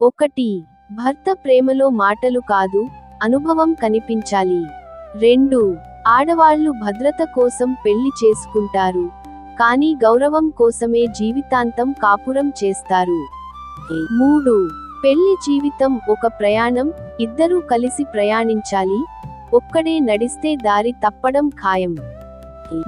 ఒకటి భర్త ప్రేమలో మాటలు కాదు అనుభవం కనిపించాలి. రెండు ఆడవాళ్ళు భద్రత కోసం పెళ్ళి చేసుకుంటారు కానీ గౌరవం కోసమే జీవితాంతం కాపురం చేస్తారు. మూడు పెళ్ళి జీవితం ఒక ప్రయాణం ఇద్దరూ కలిసి ప్రయాణించాలి ఒక్కడే నడిస్తే దారి తప్పడం ఖాయం.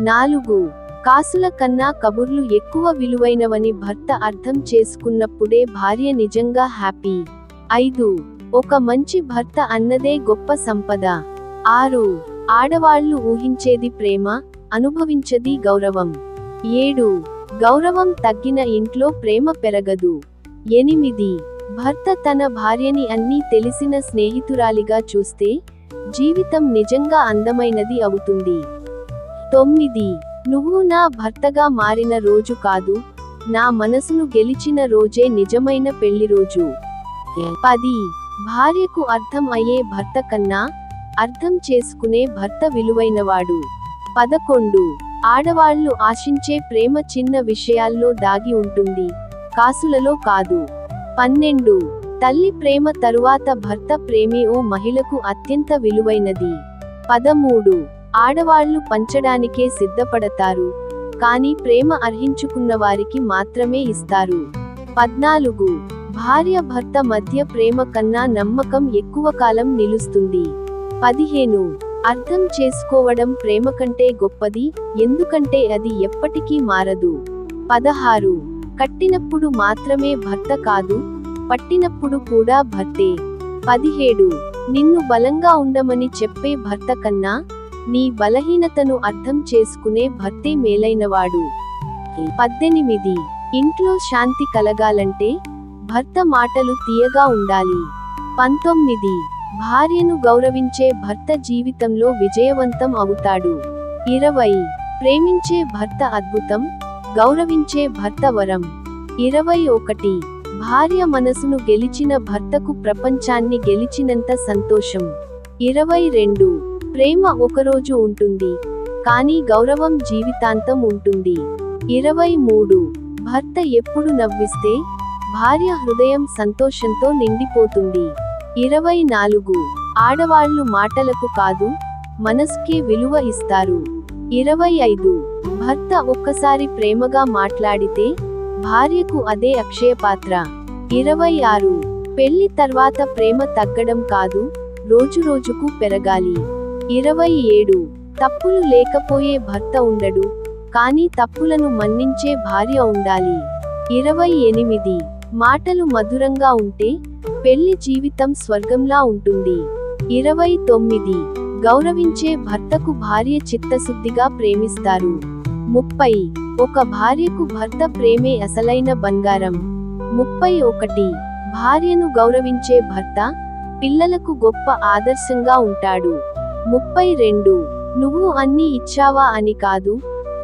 నాలుగు కాసుల కన్నా కబుర్లు ఎక్కువ విలువైనవని భర్త అర్థం చేసుకున్నప్పుడే భార్య నిజంగా హ్యాపీ. ఐదు. ఒక మంచి భర్త అన్నదే గొప్ప సంపద. ఆరు. ఆడవాళ్ళు ఊహించేది ప్రేమ అనుభవించది గౌరవం. ఏడు. గౌరవం తగ్గిన ఇంట్లో ప్రేమ పెరగదు. ఎనిమిది. భర్త తన భార్యని అన్నీ తెలిసిన స్నేహితురాలిగా చూస్తే జీవితం నిజంగా అందమైనది అవుతుంది. తొమ్మిది. నువ్వు నా భర్తగా మారిన రోజు కాదు నా మనసును గెలిచిన రోజే నిజమైన పెళ్ళి రోజు. పది. భార్యకు అర్థం అయ్యే భర్త కన్నా అర్థం చేసుకునే భర్త విలువైనవాడు. పదకొండు. ఆడవాళ్ళు ఆశించే ప్రేమ చిన్న విషయాల్లో దాగి ఉంటుంది కాసులలో కాదు. పన్నెండు. తల్లి ప్రేమ తరువాత భర్త ప్రేమే ఓ మహిళకు అత్యంత విలువైనది. పదమూడు. ఆడవాళ్ళు పంచడానికే సిద్ధపడతారు. కానీ ప్రేమ అర్హించుకున్న వారికి మాత్రమే ఇస్తారు. పద్నాలుగు. భార్య భర్త మధ్య ప్రేమ కన్నా నమ్మకం ఎక్కువ కాలం నిలుస్తుంది. పదిహేను. అర్థం చేసుకోవడం ప్రేమ కంటే గొప్పది ఎందుకంటే అది ఎప్పటికీ మారదు. పదహారు. కట్టినప్పుడు మాత్రమే భర్త కాదు పట్టినప్పుడు కూడా భర్తే. పదిహేడు. నిన్ను బలంగా ఉండమని చెప్పే భర్త కన్నా నీ బలహీనతను అర్థం చేసుకునే భర్తే మేలైనవాడు. పద్దెనిమిది. ఇంట్లో శాంతి కలగాలంటే భర్త మాటలు తీయగా ఉండాలి. పంతొమ్మిది. భార్యను గౌరవించే భర్త జీవితంలో విజయవంతం అవుతాడు. ఇరవై. ప్రేమించే భర్త అద్భుతం గౌరవించే భర్త వరం. ఇరవై ఒకటి. భార్య మనసును గెలిచిన భర్తకు ప్రపంచాన్ని గెలిచినంత సంతోషం. ఇరవై రెండు. ప్రేమ ఒకరోజు ఉంటుంది కానీ గౌరవం జీవితాంతం ఉంటుంది. ఇరవై మూడు. భర్త ఎప్పుడు నవ్విస్తే భార్య హృదయం సంతోషంతో నిండిపోతుంది. ఇరవై నాలుగు. ఆడవాళ్ళు మాటలకు కాదు మనసుకే విలువ ఇస్తారు. ఇరవై ఐదు. భర్త ఒక్కసారి ప్రేమగా మాట్లాడితే భార్యకు అదే అక్షయపాత్ర. ఇరవై ఆరు. పెళ్ళి తర్వాత ప్రేమ తగ్గడం కాదు రోజురోజుకు పెరగాలి. ఇరవై ఏడు. తప్పులు లేకపోయే భర్త ఉండడు కానీ తప్పులను మన్నించే భార్య ఉండాలి. ఇరవై ఎనిమిది. మాటలు మధురంగా ఉంటే పెళ్ళి జీవితం స్వర్గంలా ఉంటుంది. ఇరవై తొమ్మిది. గౌరవించే భర్తకు భార్య చిత్తశుద్ధిగా ప్రేమిస్తారు. ముప్పై. ఒక భార్యకు భర్త ప్రేమే అసలైన బంగారం. ముప్పై ఒకటి. భార్యను గౌరవించే భర్త పిల్లలకు గొప్ప ఆదర్శంగా ఉంటాడు. ముప్పై రెండు. నువ్వు అన్ని ఇచ్చావా అని కాదు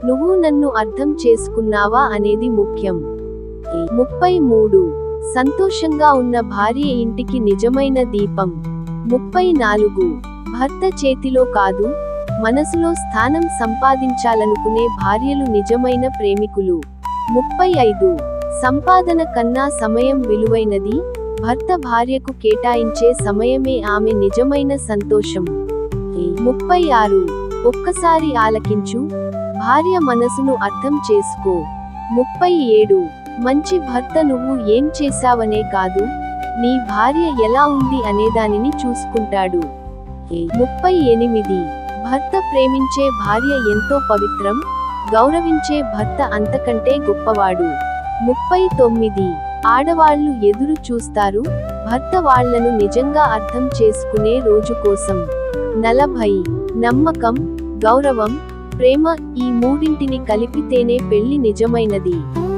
నువ్వు నన్ను అర్థం చేసుకున్నావా అనేది ముఖ్యం. ముప్పై మూడు. సంతోషంగా ఉన్న భార్య ఇంటికి నిజమైన దీపం. ముప్పై నాలుగు. భర్త చేతిలో కాదు మనసులో స్థానం సంపాదించాలనుకునే భార్యలు నిజమైన ప్రేమికులు. ముప్పై ఐదు. సంపాదన కన్నా సమయం విలువైనది భర్త భార్యకు కేటాయించే సమయమే ఆమె నిజమైన సంతోషం. ముప్పై ఆరు ఒక్కసారి ఆలకించు. భార్య మనసును అర్థం చేసుకో. ముప్పై ఏడు మంచి భర్త నువ్వు ఏం చేశావనే కాదు. నీ భార్య ఎలా ఉంది అనేదానిని చూసుకుంటాడు. ముప్పై ఎనిమిది భర్త ప్రేమించే భార్య ఎంతో పవిత్రం. గౌరవించే భర్త అంతకంటే గొప్పవాడు. ముప్పై తొమ్మిది ఆడవాళ్ళు ఎదురు చూస్తారు. భర్త వాళ్ళను నిజంగా అర్థం చేసుకునే రోజు కోసం. నలభై. నమ్మకం గౌరవం ప్రేమ ఈ మూడింటిని కలిపితేనే పెళ్ళి నిజమైనది.